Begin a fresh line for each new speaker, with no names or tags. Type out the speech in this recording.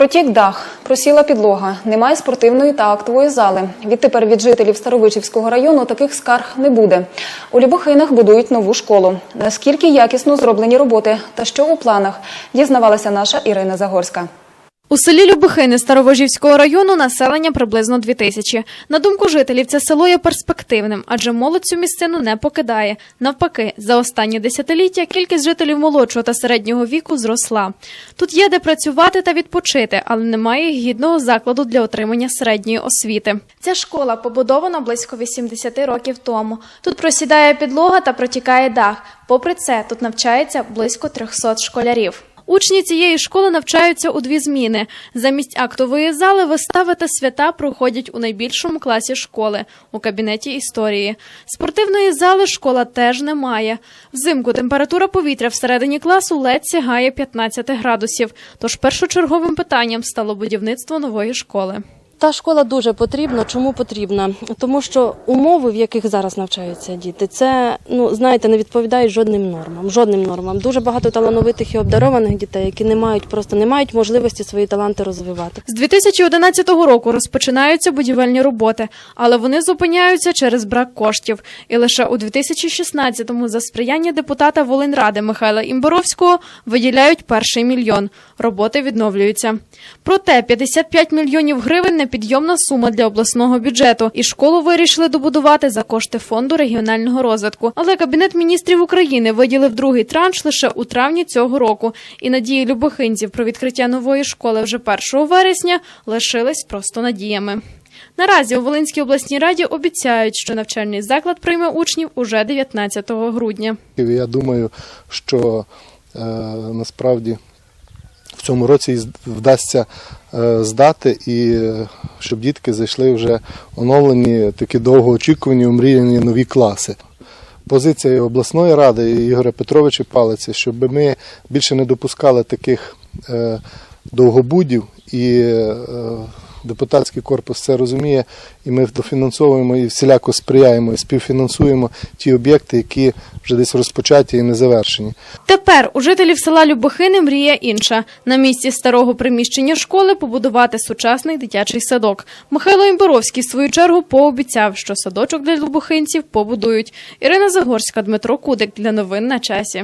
Протік дах, просіла підлога, немає спортивної та актової зали. Відтепер від жителів Старовичівського району таких скарг не буде. У Любохинах будують нову школу. Наскільки якісно зроблені роботи та що у планах, дізнавалася наша Ірина Загорська.
У селі Любихини Старовожівського району населення приблизно 2 тисячі. На думку жителів, це село є перспективним, адже молодь цю місцину не покидає. Навпаки, за останні десятиліття кількість жителів молодшого та середнього віку зросла. Тут є де працювати та відпочити, але немає гідного закладу для отримання середньої освіти. Ця школа побудована близько 80 років тому. Тут просідає підлога та протікає дах. Попри це, тут навчається близько 300 школярів. Учні цієї школи навчаються у дві зміни. Замість актової зали вистави та свята проходять у найбільшому класі школи у кабінеті історії. Спортивної зали школа теж не має. Взимку температура повітря всередині класу ледь сягає 15 градусів. Тож першочерговим питанням стало будівництво нової школи.
Та школа дуже потрібна. Чому потрібна? Тому що умови, в яких зараз навчаються діти, це ну знаєте, не відповідають жодним нормам. Жодним нормам. Дуже багато талановитих і обдарованих дітей, які не мають просто не мають можливості свої таланти розвивати.
З 2011 року розпочинаються будівельні роботи, але вони зупиняються через брак коштів. І лише у 2016-му за сприяння депутата Волиньради Михайла Імборовського виділяють перший мільйон. Роботи відновлюються. Проте 55 мільйонів гривень непідйомна сума для обласного бюджету, і школу вирішили добудувати за кошти фонду регіонального розвитку. Але кабінет міністрів України виділив другий транш лише у травні цього року. І надії любохинців про відкриття нової школи вже 1 вересня лишились просто надіями. Наразі у Волинській обласній раді обіцяють, що навчальний заклад прийме учнів уже 19 грудня.
Я думаю, що е, насправді в цьому році вдасться е, здати і е, щоб дітки зайшли вже оновлені, такі довгоочікувані, омріяні нові класи. Позиція обласної ради Ігоря Петровича Палиці, щоб ми більше не допускали таких е, довгобудів і депутатський корпус це розуміє, і ми дофінансовуємо і всіляко сприяємо і співфінансуємо ті об'єкти, які вже десь розпочаті і не завершені.
Тепер у жителів села Любохини мрія інша. На місці старого приміщення школи побудувати сучасний дитячий садок. Михайло Імборовський, в свою чергу, пообіцяв, що садочок для любохинців побудують. Ірина Загорська, Дмитро Кудик для новин на часі.